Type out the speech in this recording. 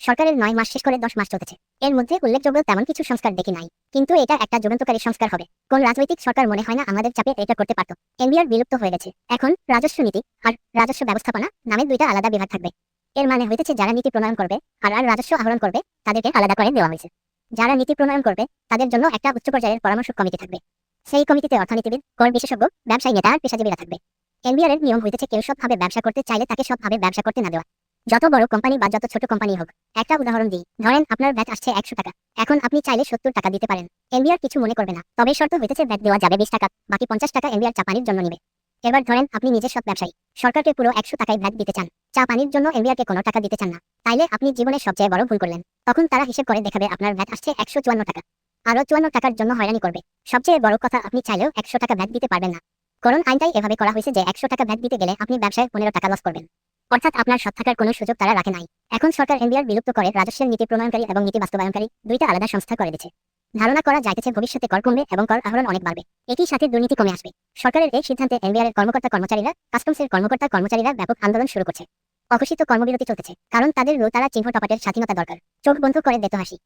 সরকারের নয় মাস শেষ করে দশ মাস চলতেছে। এর মধ্যে উল্লেখযোগ্য তেমন কিছু সংস্কার দেখি নাই। কিন্তু এটা একটা যুগান্তকারী সংস্কার হবে। কোন রাজনৈতিক সরকার মনে হয় না আমাদের চাপে এটা করতে পারত। এনবিআর বিলুপ্ত হয়ে গেছে। এখন রাজস্ব নীতি আর রাজস্ব ব্যবস্থাপনা নামে দুইটা আলাদা বিভাগ থাকবে। এর মানে হইতেছে যারা নীতি প্রণয়ন করবে আর আর রাজস্ব আহরণ করবে, তাদেরকে আলাদা করে দেওয়া হয়েছে। যারা নীতি প্রণয়ন করবে, তাদের জন্য একটা উচ্চ পর্যায়ের পরামর্শ কমিটি থাকবে। সেই কমিটিতে অর্থনীতিবিদ কর বিশেষজ্ঞ ব্যবসায়ী নেতা আর পেশাজীবীরা থাকবে। এনবিআর এর নিয়ম হইতেছে কেউ সবভাবে ব্যবসা করতে চাইলে তাকে সবভাবে ব্যবসা করতে না দেওয়া। যত বড় কোম্পানি বা যত ছোট কোম্পানি হোক, একটা উদাহরণ দিই। ধরেন আপনার ব্যাট আসছে একশো টাকা। এখন আপনি চাইলে সত্তর টাকা দিতে পারেন। এনবিআর কিছু মনে করবে না। তবে শর্ত হইতেছে ব্যাট দেওয়া যাবে বিশ টাকা, বাকি পঞ্চাশ টাকা এনবিআর চা পানির জন্য নিবে। এবার ধরেন আপনি নিজের সৎ ব্যবসায়ী। সরকারকে পুরো একশো টাকায় ভ্যাট দিতে চান। চা পানির জন্য এনবিআরকে কোনো টাকা দিতে চান না। তাইলে আপনি জীবনের সবচেয়ে বড় ভুল করলেন। তখন তারা হিসেব করে দেখাবে আপনার ভ্যাট আসছে একশো চুয়ান্ন টাকা। আরও চুয়ান্ন টাকার জন্য হয়রানি করবে। সবচেয়ে বড় কথা আপনি চাইলেও একশো টাকা ভ্যাট দিতে পারবেন না। কারণ আইনটাই এভাবে করা হয়েছে যে একশো টাকা ভ্যাট দিতে গেলে আপনি ব্যবসায় পনেরো টাকা লস করবেন। অর্থাৎ আপনার সৎ থাকার কোনো সুযোগ তারা রাখে নাই। এখন সরকার এনবিআর বিলুপ্ত করে রাজস্বের নীতি প্রণয়নকারী এবং নীতি বাস্তবায়নকারী দুইটা আলাদা সংস্থা করে দিচ্ছে ধারণা করা যাইতেছে ভবিষ্যতে কর কমবে এবং কর আহরণ অনেক বাড়বে। একই সাথে দুর্নীতি কমে আসবে। সরকারের এই সিদ্ধান্তে এনবিআর এর কর্মকর্তা কর্মচারীরা, কাস্টমসের কর্মকর্তা কর্মচারীরা ব্যাপক আন্দোলন শুরু করছে। অঘোষিত কর্মবিরতি চলতেছে, কারণ তাদের রো তারা চিহ্ন টপাটের স্বাধীনতা দরকার। চোখ বন্ধ করে দেতো হাসি